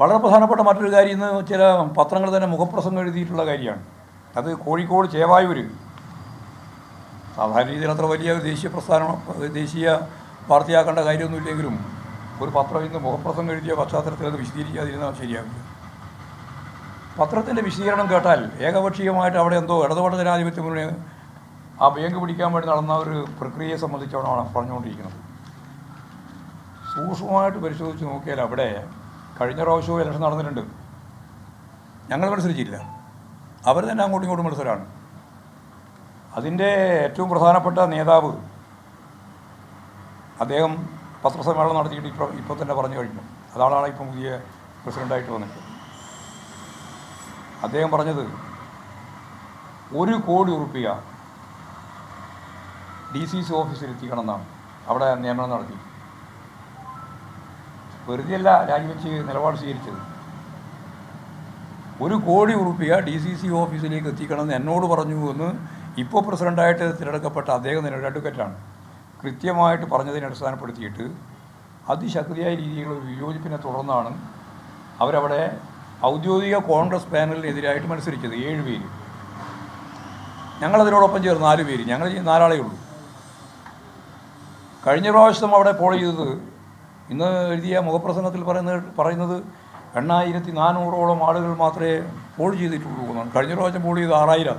വളരെ പ്രധാനപ്പെട്ട മറ്റൊരു കാര്യം ഇന്ന് ചില പത്രങ്ങൾ തന്നെ മുഖപ്രസംഗം എഴുതിയിട്ടുള്ള കാര്യമാണ്. അത് കോഴിക്കോട് ചേവായൂർ സാധാരണ രീതിയിൽ അത്ര വലിയ ദേശീയ പ്രസ്ഥാനം ദേശീയ വാർത്തയാക്കേണ്ട കാര്യമൊന്നുമില്ലെങ്കിലും ഒരു പത്രം ഇന്ന് മുഖപ്രസംഗം എഴുതിയ പശ്ചാത്തലത്തിൽ അത് വിശദീകരിക്കാതിരുന്നാൽ ശരിയാവില്ല. പത്രത്തിന്റെ വിശദീകരണം കേട്ടാൽ ഏകപക്ഷീയമായിട്ട് അവിടെ എന്തോ ഇടതുപക്ഷ ജനാധിപത്യ മുന്നണി ആ ബാങ്ക് പിടിക്കാൻ വേണ്ടി നടന്ന ഒരു പ്രക്രിയയെ സംബന്ധിച്ചാണ് പറഞ്ഞുകൊണ്ടിരിക്കുന്നത്. സൂക്ഷ്മമായിട്ട് പരിശോധിച്ച് നോക്കിയാൽ അവിടെ കഴിഞ്ഞ പ്രാവശ്യവും ഇലക്ഷൻ നടന്നിട്ടുണ്ട്. ഞങ്ങൾ മത്സരിച്ചില്ല അവർ തന്നെ അങ്ങോട്ടും ഇങ്ങോട്ടും മത്സരമാണ് അതിന്റെ ഏറ്റവും പ്രധാനപ്പെട്ട നേതാവ് അദ്ദേഹം പത്രസമ്മേളനം നടത്തിയിട്ട് ഇപ്പോൾ ഇപ്പോൾ തന്നെ പറഞ്ഞു കഴിഞ്ഞു. അതാളാണ് ഇപ്പം പുതിയ പ്രസിഡന്റായിട്ട് വന്നിട്ട്. അദ്ദേഹം പറഞ്ഞത് ഒരു കോടി ഉറുപ്പിക ഡി സി സി ഓഫീസിൽ എത്തിക്കണം എന്നാണ് അവിടെ നിയമനം നടത്തി വെറുതെയല്ല രാജിവെച്ച് നിലപാട് സ്വീകരിച്ചത്. ഒരു കോടി ഉറുപ്പിക ഡി സി സി ഓഫീസിലേക്ക് എത്തിക്കണമെന്ന് എന്നോട് പറഞ്ഞു എന്ന് ഇപ്പോൾ പ്രസിഡന്റായിട്ട് തിരഞ്ഞെടുക്കപ്പെട്ട അദ്ദേഹം തന്നെ അഡ്വക്കറ്റാണ് കൃത്യമായിട്ട് പറഞ്ഞതിനെ അടിസ്ഥാനപ്പെടുത്തിയിട്ട് അതിശക്തിയായ രീതിയിലുള്ള വിയോജിപ്പിനെ തുടർന്നാണ് അവരവിടെ ഔദ്യോഗിക കോൺഗ്രസ് പാനലിനെതിരായിട്ട് മത്സരിച്ചത് ഏഴ് പേര്. ഞങ്ങളതിനോടൊപ്പം ചേർന്ന് നാല് പേര്. ഞങ്ങൾ നാലാളേ ഉള്ളൂ. കഴിഞ്ഞ പ്രാവശ്യം അവിടെ പോൾ ചെയ്തത് ഇന്ന് എഴുതിയ മുഖപ്രസംഗത്തിൽ പറയുന്നത് പറയുന്നത് എണ്ണായിരത്തി നാനൂറോളം ആളുകൾ മാത്രമേ പോൾ ചെയ്തിട്ടുള്ളൂ എന്നാണ്. കഴിഞ്ഞ പ്രാവശ്യം പോൾ ചെയ്ത് ആറായിരം.